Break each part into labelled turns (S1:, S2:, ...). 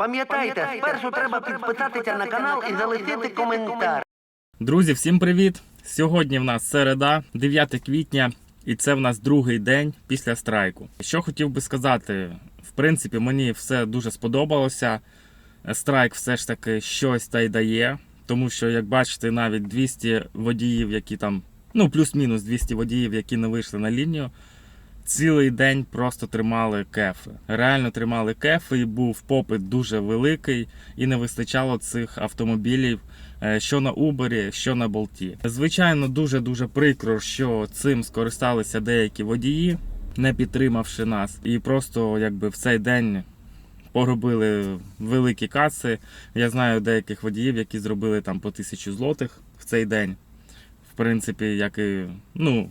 S1: Пам'ятайте, спершу треба підписатися на канал і залишити коментар.
S2: Друзі, всім привіт! Сьогодні в нас середа, 9 квітня, і це в нас другий день після страйку. Що хотів би сказати, в принципі, мені все дуже сподобалося. Страйк все ж таки щось та й дає, тому що, як бачите, навіть 200 водіїв, які там, ну плюс-мінус 200 водіїв, які не вийшли на лінію, цілий день просто тримали кефи. Реально тримали кефи, і був попит дуже великий, і не вистачало цих автомобілів е, що на Uber, що на Болті. Звичайно, дуже дуже прикро, що цим скористалися деякі водії, не підтримавши нас, і просто якби в цей день. Поробили великі каси. Я знаю деяких водіїв, які зробили там по тисячу злотих в цей день. В принципі, як і ну,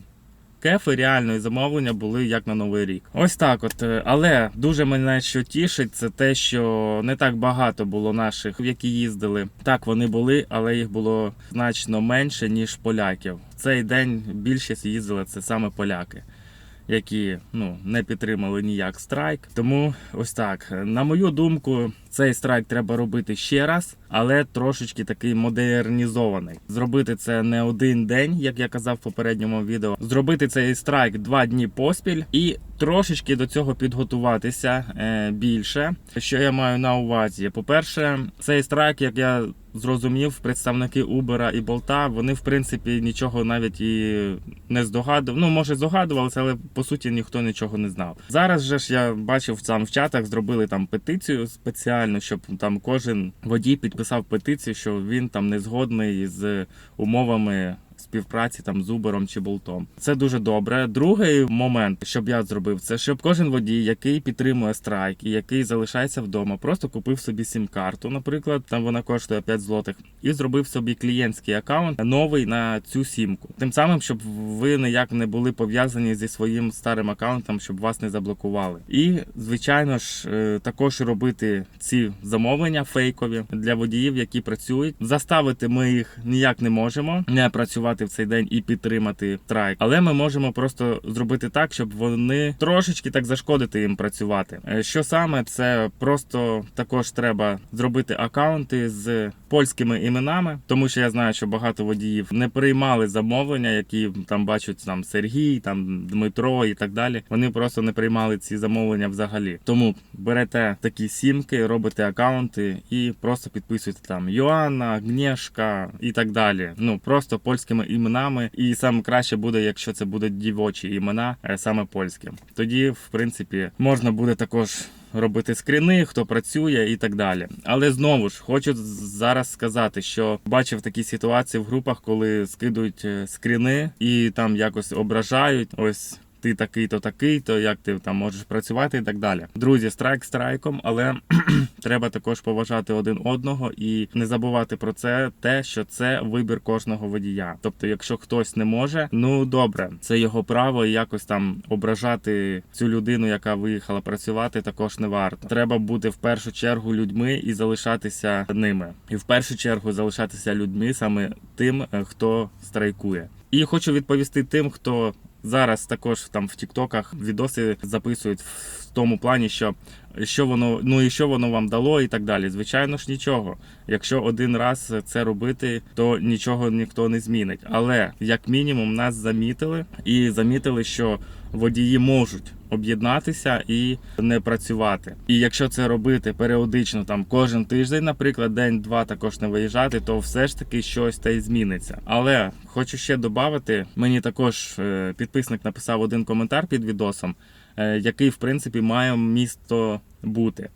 S2: кефи реально і замовлення були як на новий рік. Ось так. От, Е, але дуже мене що тішить, це те, що не так багато було наших, які їздили. Так вони були, але їх було значно менше ніж поляків. В цей день більшість їздили це саме поляки. Які ну не підтримали ніяк страйк, тому ось так. На мою думку, цей страйк треба робити ще раз, але трошечки такий модернізований. Зробити це не один день, як я казав в попередньому відео. Зробити цей страйк два дні поспіль і трошечки до цього підготуватися е, більше. Що я маю на увазі? По-перше, цей страйк, як я зрозумів, представники Uber і Болта, вони в принципі нічого навіть і не здогадували. Ну, може, здогадувалися, але по суті ніхто нічого не знав. Зараз же ж я бачив там в чатах, зробили там петицію спеціально, щоб там кожен водій підписав петицію, що він там не згодний з умовами. Співпраці там з Uber чи болтом. Це дуже добре. Другий момент, щоб я зробив, це щоб кожен водій, який підтримує страйк і який залишається вдома, просто купив собі сім-карту, наприклад, там вона коштує 5 злотих, і зробив собі клієнтський аккаунт новий на цю сімку. Тим самим, щоб ви ніяк не були пов'язані зі своїм старим аккаунтом, щоб вас не заблокували. І звичайно ж, е, також робити ці замовлення фейкові для водіїв, які працюють. Заставити ми їх ніяк не можемо не працювати в цей день і підтримати страйк, але ми можемо просто зробити так, щоб вони трошечки так зашкодити їм працювати. Е, Що саме це просто також треба зробити акаунти з польськими іменами, тому що я знаю, що багато водіїв не приймали замовлення, які там бачать там Сергій, там Дмитро і так далі. Вони просто не приймали ці замовлення взагалі. Тому берете такі сімки, робите акаунти і просто підписуєте там Йоанна, Гнєшка і так далі. Ну просто польськими іменами. І саме краще буде, якщо це будуть дівочі імена, е, саме польські. Тоді, в принципі, можна буде також. Робити скріни, хто працює і так далі. Але знову ж хочу зараз сказати, що бачив такі ситуації в групах, коли скидують е, скріни і там якось ображають. Ось ти такий-то, такий-то, як ти там можеш працювати і так далі. Друзі, страйк страйком, але треба також поважати один одного і не забувати про це, те, що це вибір кожного водія. Тобто, якщо хтось не може, ну добре, це його право і якось там ображати цю людину, яка виїхала працювати, також не варто. Треба бути в першу чергу людьми і залишатися ними. І в першу чергу залишатися людьми саме тим, е, хто страйкує. І хочу відповісти тим, хто зараз також там в Тіктоках відоси записують в тому плані, що що воно, ну і що воно вам дало, і так далі. Звичайно ж, нічого. Якщо один раз це робити, то нічого ніхто не змінить. Але як мінімум нас замітили і замітили, що водії можуть об'єднатися і не працювати. І якщо це робити періодично, там кожен тиждень, наприклад, день-два також не виїжджати, то все ж таки щось та й зміниться. Але хочу ще додати, мені також е, підписник написав один коментар під відосом, який в принципі має місто бути.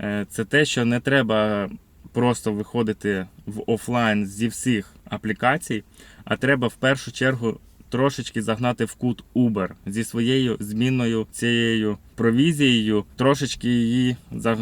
S2: Е, Це те, що не треба просто виходити в офлайн зі всіх аплікацій, а треба в першу чергу трошечки загнати в кут Uber зі своєю змінною цією провізією, трошечки її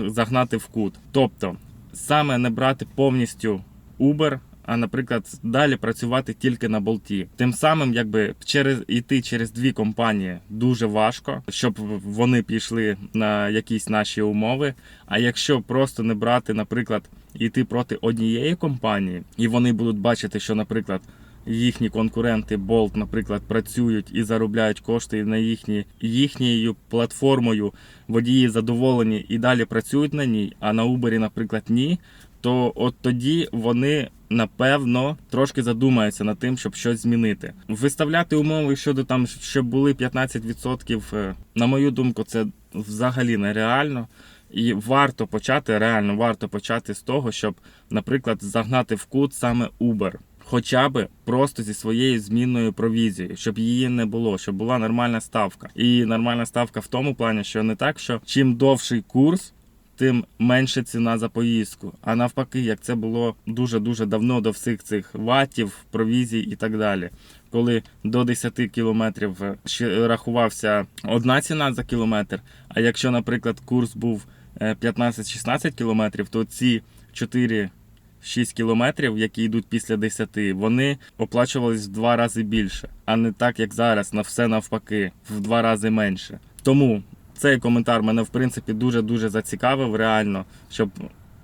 S2: загнати в кут. Тобто саме не брати повністю Uber. А, наприклад, далі працювати тільки на болті. Тим самим, якби через іти через дві компанії дуже важко, щоб вони пішли на якісь наші умови. А якщо просто не брати, наприклад, іти проти однієї компанії, і вони будуть бачити, що, наприклад, їхні конкуренти Bolt, наприклад, працюють і заробляють кошти на їхні їхньою платформою. Водії задоволені і далі працюють на ній, а на Uber, наприклад, ні. То от тоді вони напевно трошки задумаються над тим, щоб щось змінити. Виставляти умови щодо там, щоб були 15%, е, на мою думку, це взагалі нереально. І варто почати, реально варто почати з того, щоб, наприклад, загнати в кут саме Uber. Хоча би просто зі своєю змінною провізією, щоб її не було, щоб була нормальна ставка. І нормальна ставка в тому плані, що не так, що чим довший курс, тим менше ціна за поїздку. А навпаки, як це було дуже дуже давно до всіх цих ватів, провізій і так далі. Коли до 10 кілометрів е, рахувався одна ціна за кілометр. А якщо, наприклад, курс був е, 15-16 кілометрів, то ці 4 6 кілометрів, які йдуть після 10, вони оплачувались в два рази більше, а не так, як зараз, на все навпаки, в два рази менше. Тому цей коментар мене в принципі дуже дуже зацікавив, реально, щоб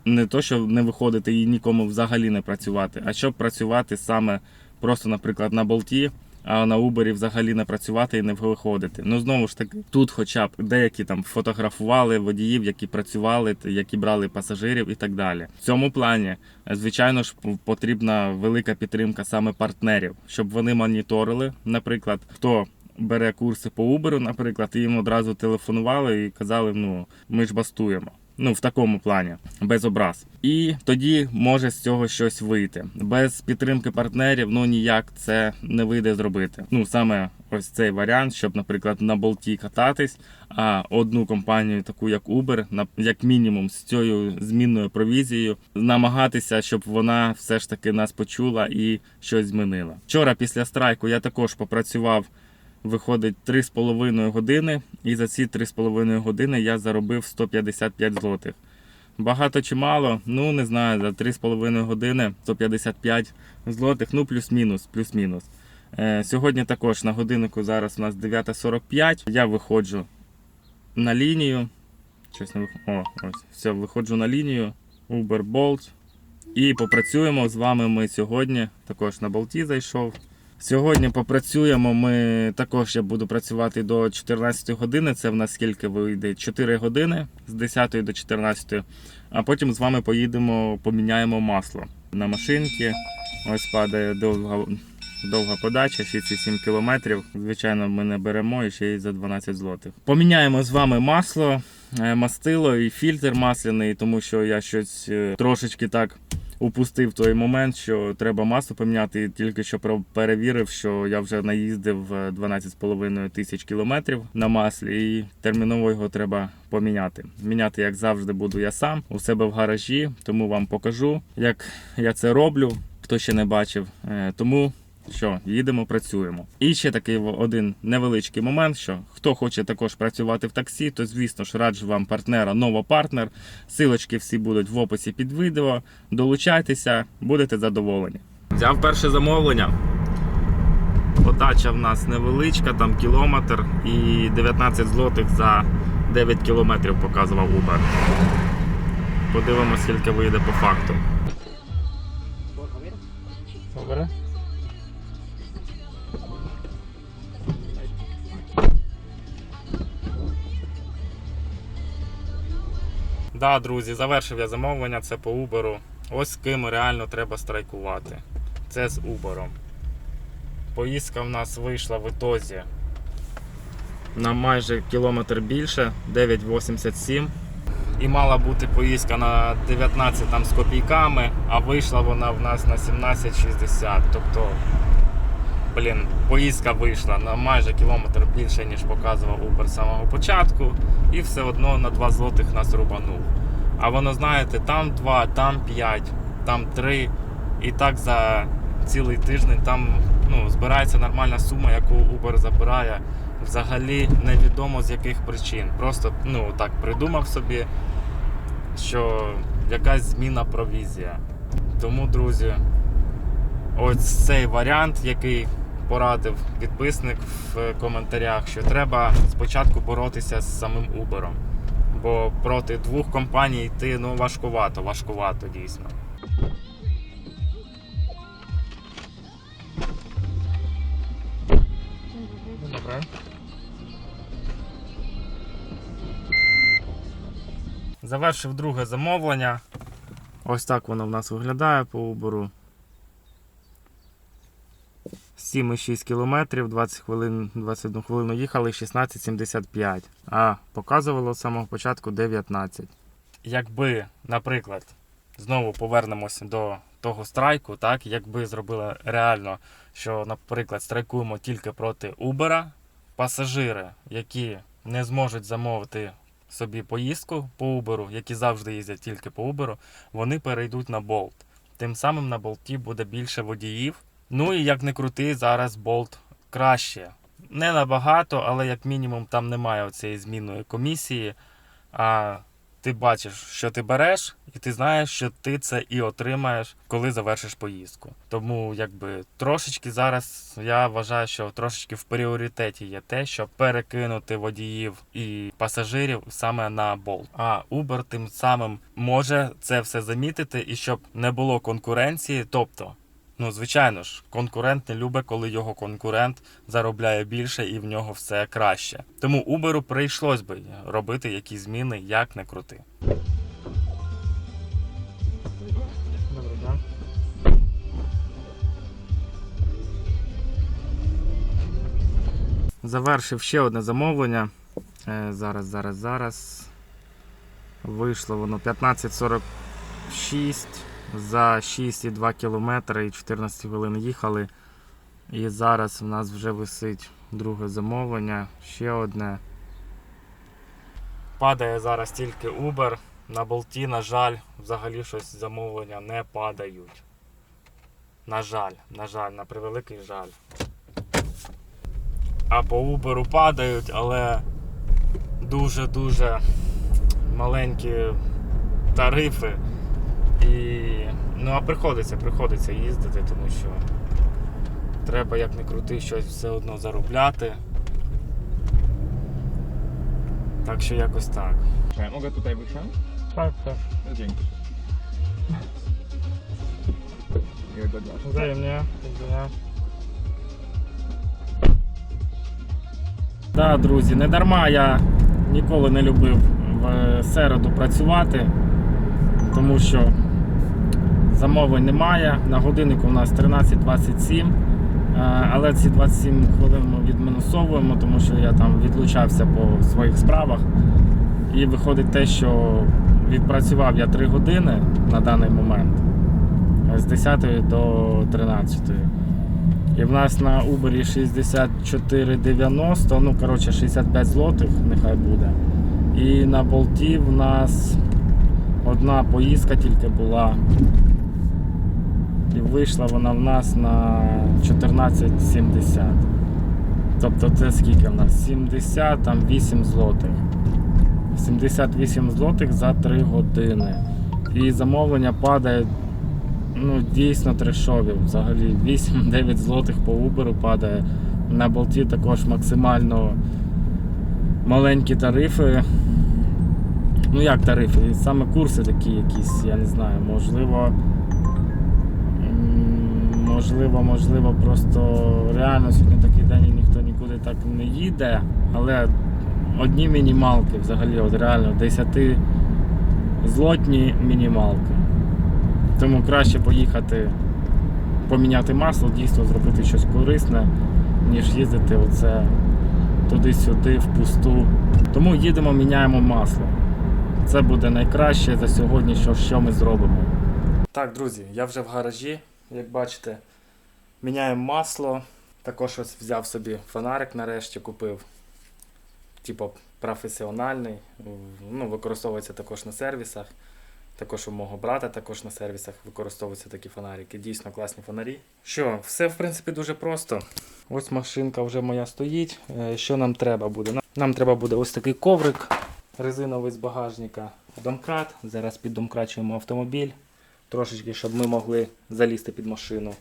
S2: не то, що не виходити і нікому взагалі не працювати, а щоб працювати саме просто, наприклад, на болті. А на Uber взагалі не працювати і не виходити. Ну знову ж таки, тут, хоча б деякі там фотографували водіїв, які працювали, які брали пасажирів і так далі. В цьому плані, звичайно ж, потрібна велика підтримка саме партнерів, щоб вони моніторили, наприклад, хто. Бере курси по Uber, наприклад, і їм одразу телефонували і казали: ну ми ж бастуємо. Ну, в такому плані, без образ. І тоді може з цього щось вийти. Без підтримки партнерів, ну ніяк це не вийде зробити. Ну саме ось цей варіант, щоб, наприклад, на болті кататись, а одну компанію, таку як Uber, як мінімум з цією змінною провізією, намагатися, щоб вона все ж таки нас почула і щось змінила. Вчора після страйку я також попрацював виходить 3,5 години, і за ці 3,5 години я заробив 155 злотих. Багато чи мало, ну не знаю, за 3,5 години 155 злотих, ну плюс-мінус, плюс-мінус. Е, сьогодні також на годиннику зараз у нас 9.45. Я виходжу на лінію. Вих... О, ось, все, виходжу на лінію. Uber Bolt. І попрацюємо з вами ми сьогодні. Також на болті зайшов. Сьогодні попрацюємо. Ми також я буду працювати до 14 години. Це в нас скільки вийде? 4 години з 10 до 14. А потім з вами поїдемо, поміняємо масло на машинки. Ось падає довга, довга подача, 6,7 кілометрів. Звичайно, ми не беремо і ще й за 12 злотих. Поміняємо з вами масло, е, мастило і фільтр масляний, тому що я щось е, трошечки так упустив той момент, що треба масу поміняти. І Тільки що перевірив, що я вже наїздив е, 12,5 тисяч кілометрів на маслі, і терміново його треба поміняти. Міняти, як завжди, буду я сам у себе в гаражі, тому вам покажу, як я це роблю. Хто ще не бачив. Е, Тому що їдемо, працюємо. І ще такий один невеличкий момент, що хто хоче також працювати в таксі, то звісно ж раджу вам партнера Нова Партнер. Силочки всі будуть в описі під відео. Долучайтеся, будете задоволені. Взяв перше замовлення. Подача в нас невеличка, там кілометр і 19 злотих за 9 кілометрів показував Uber. Подивимося, скільки вийде по факту. Да, друзі, завершив я замовлення, це по Uber. Ось з ким реально треба страйкувати. Це з Uber. Поїздка в нас вийшла в ітозі на майже кілометр більше, 9,87. І мала бути поїздка на 19 там з копійками, а вийшла вона в нас на 17,60. Тобто, блін, поїздка вийшла на майже кілометр більше, ніж показував Uber з самого початку, і все одно на 2 злотих нас рубанув. А воно, знаєте, там 2, там 5, там 3. І так за цілий тиждень там ну, збирається нормальна сума, яку Uber забирає. Взагалі невідомо з яких причин. Просто ну, так придумав собі, що якась зміна провізія. Тому, друзі, ось цей варіант, який порадив підписник в коментарях, що треба спочатку боротися з самим Uber. Бо проти двох компаній йти ну, важкувато, важкувато дійсно. Добре. Завершив друге замовлення. Ось так воно в нас виглядає по Uber. 7,6 кілометрів, 20 хвилин, 21 хвилину їхали, 16,75. А показувало з самого початку 19. Якби, наприклад, знову повернемося до того страйку, так, якби зробили реально, що, наприклад, страйкуємо тільки проти Uber, пасажири, які не зможуть замовити собі поїздку по Uber, які завжди їздять тільки по Uber, вони перейдуть на Bolt. Тим самим на болті буде більше водіїв. Ну і як не крути, зараз Bolt краще. Не набагато, але як мінімум там немає цієї змінної комісії. А ти бачиш, що ти береш, і ти знаєш, що ти це і отримаєш, коли завершиш поїздку. Тому якби трошечки зараз я вважаю, що трошечки в пріоритеті є те, щоб перекинути водіїв і пасажирів саме на Bolt. А Uber тим самим може це все замітити, і щоб не було конкуренції, тобто. Ну, звичайно ж, конкурент не любить, коли його конкурент заробляє більше і в нього все краще. Тому Uber прийшлось би робити якісь зміни, як не крути. Завершив ще одне замовлення. Е, зараз, зараз, зараз. Вийшло воно 15.46 за 6,2 кілометри і 14 хвилин їхали. І зараз в нас вже висить друге замовлення, ще одне. Падає зараз тільки Uber. На болті, на жаль, взагалі щось замовлення не падають. На жаль, на жаль, на превеликий жаль. А по Uber падають, але дуже-дуже маленькі тарифи. І... Ну, а приходиться, приходиться їздити, тому що треба як не крути щось все одно заробляти. Так що якось tak.
S3: Czy ja mogę tutaj?
S2: Так, так.
S3: No, dzięki. Miłego dnia.
S2: Взаємне. Так, друзі, не дарма я ніколи не любив в середу працювати, тому що замовлень немає. На годиннику у нас 13.27, е, але ці 27 хвилин ми відмінусовуємо, тому що я там відлучався по своїх справах. І виходить те, що відпрацював я 3 години на даний момент з 10 до 13. І в нас на Uber 64,90, ну коротше 65 злотих, нехай буде. І на болті в нас одна поїздка тільки була. І вийшла вона в нас на 14,70. Тобто це скільки в нас? 70-8 злотих. 78 злотих за 3 години. І замовлення падає ну, дійсно трешові. Взагалі 8-9 злотих по Uber падає. На болті також максимально маленькі тарифи. Ну як тарифи? Саме курси такі якісь, я не знаю, можливо. Можливо, можливо, просто реально сьогодні такий день і ніхто нікуди так не їде, але одні мінімалки взагалі, от реально 10 злотні мінімалки. Тому краще поїхати поміняти масло, дійсно зробити щось корисне, ніж їздити оце туди-сюди впусту. Тому їдемо, міняємо масло. Це буде найкраще за сьогодні, що, що ми зробимо. Так, друзі, я вже в гаражі, як бачите, міняємо масло. Також ось взяв собі фонарик нарешті купив. Типу професіональний. Ну, використовується також на сервісах. Також у мого брата також на сервісах використовуються такі фонарики. Дійсно класні фонарі. Що, все в принципі дуже просто. Ось машинка вже моя стоїть. Е, Що нам треба буде? Нам- Нам треба буде ось такий коврик резиновий з багажника. Домкрат. Зараз піддомкрачуємо автомобіль. Трошечки, щоб ми могли залізти під машину.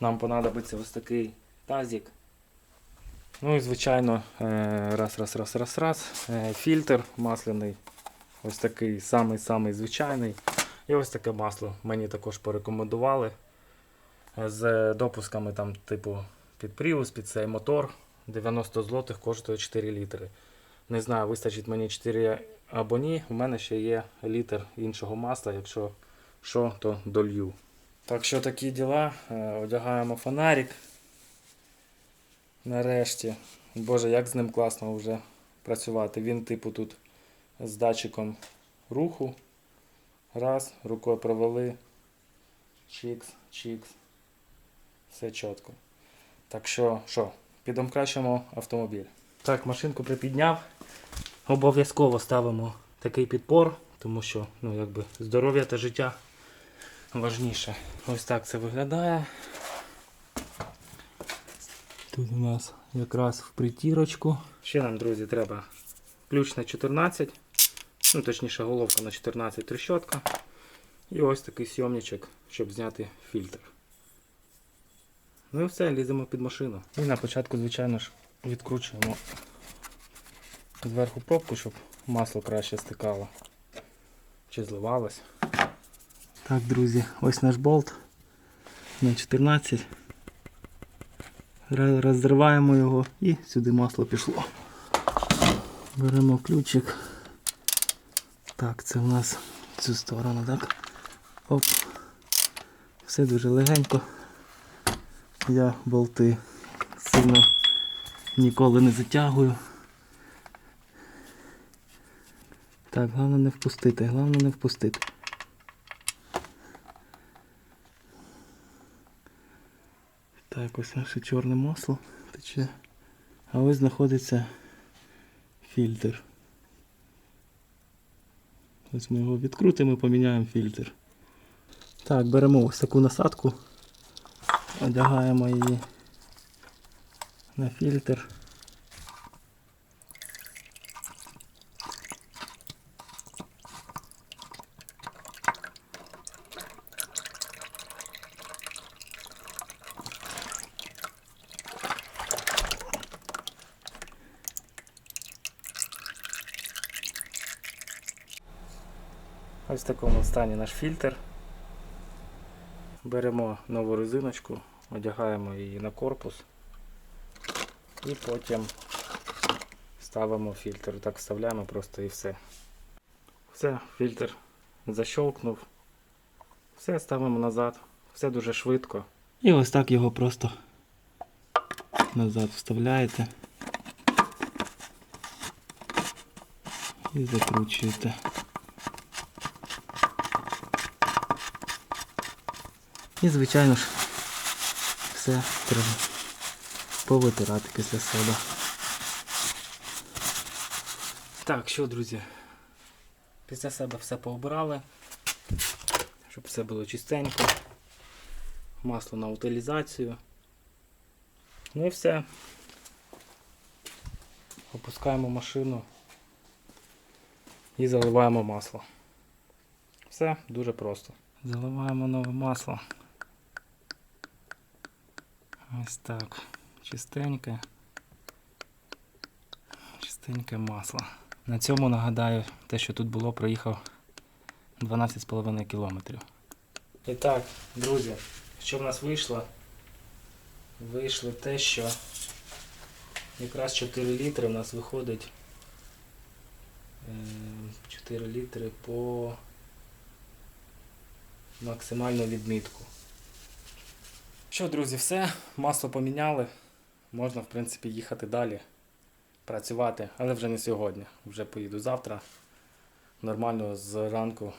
S2: Нам понадобиться ось такий тазик. Ну і звичайно, е, раз, раз, раз, раз, раз. е, Фільтр масляний. Ось такий самий-самий звичайний. І ось таке масло мені також порекомендували. З допусками там, типу, під Prius, під цей мотор. 90 злотих коштує 4 літри. Не знаю, вистачить мені 4 або ні. У мене ще є літр іншого масла, якщо що, то долью. Так що такі діла. Е, Одягаємо фонарик. Нарешті. Боже, як з ним класно вже працювати. Він, типу, тут з датчиком руху. Раз, рукою провели. Чікс, чікс. Все чітко. Так що, що, підомкращимо автомобіль. Так, машинку припідняв. Обов'язково ставимо такий підпор, тому що ну, якби, здоров'я та життя важніше. Ось так це виглядає. Тут у нас якраз в притірочку. Ще нам, друзі, треба ключ на 14, ну точніше головка на 14 трещотка. І ось такий сйомничок, щоб зняти фільтр. Ну і все, ліземо під машину. І на початку, звичайно ж, відкручуємо зверху пробку, щоб масло краще стикало. Чи зливалось. Так, друзі, ось наш болт на 14. Розриваємо його і сюди масло пішло. Беремо ключик. Так, це в нас в цю сторону, так? Оп. Все дуже легенько. Я болти сильно ніколи не затягую. Так, головне не впустити, головне не впустити. Так, ось наше чорне масло тече. А ось знаходиться фільтр. Ось ми його відкрутимо і поміняємо фільтр. Так, беремо ось таку насадку, одягаємо її на фільтр. Такому стані наш фільтр. Беремо нову резиночку, одягаємо її на корпус і потім ставимо фільтр. Так вставляємо просто і все. Все, фільтр защолкнув. Все ставимо назад. Все дуже швидко. І ось так його просто назад вставляєте. І закручуєте. І, звичайно ж, все треба повитирати після себе. Так, що, друзі, після себе все пообирали, щоб все було чистенько. Масло на утилізацію. Ну і все. Опускаємо машину і заливаємо масло. Все дуже просто. Заливаємо нове масло. Ось так. Чистеньке. Чистеньке масло. На цьому нагадаю, те, що тут було, проїхав 12,5 кілометрів. І так, друзі, що в нас вийшло? Вийшло те, що якраз 4 літри в нас виходить. е, 4 літри по максимальну відмітку. Що, друзі, все, масло поміняли. Можна, в принципі, їхати далі, працювати, але вже не сьогодні. Вже поїду завтра. Нормально зранку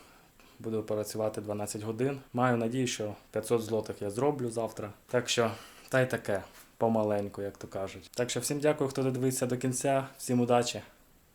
S2: буду працювати 12 годин. Маю надію, що 500 злотих я зроблю завтра. Так що, та й таке, помаленьку, як то кажуть. Так що всім дякую, хто додивився до кінця, всім удачі.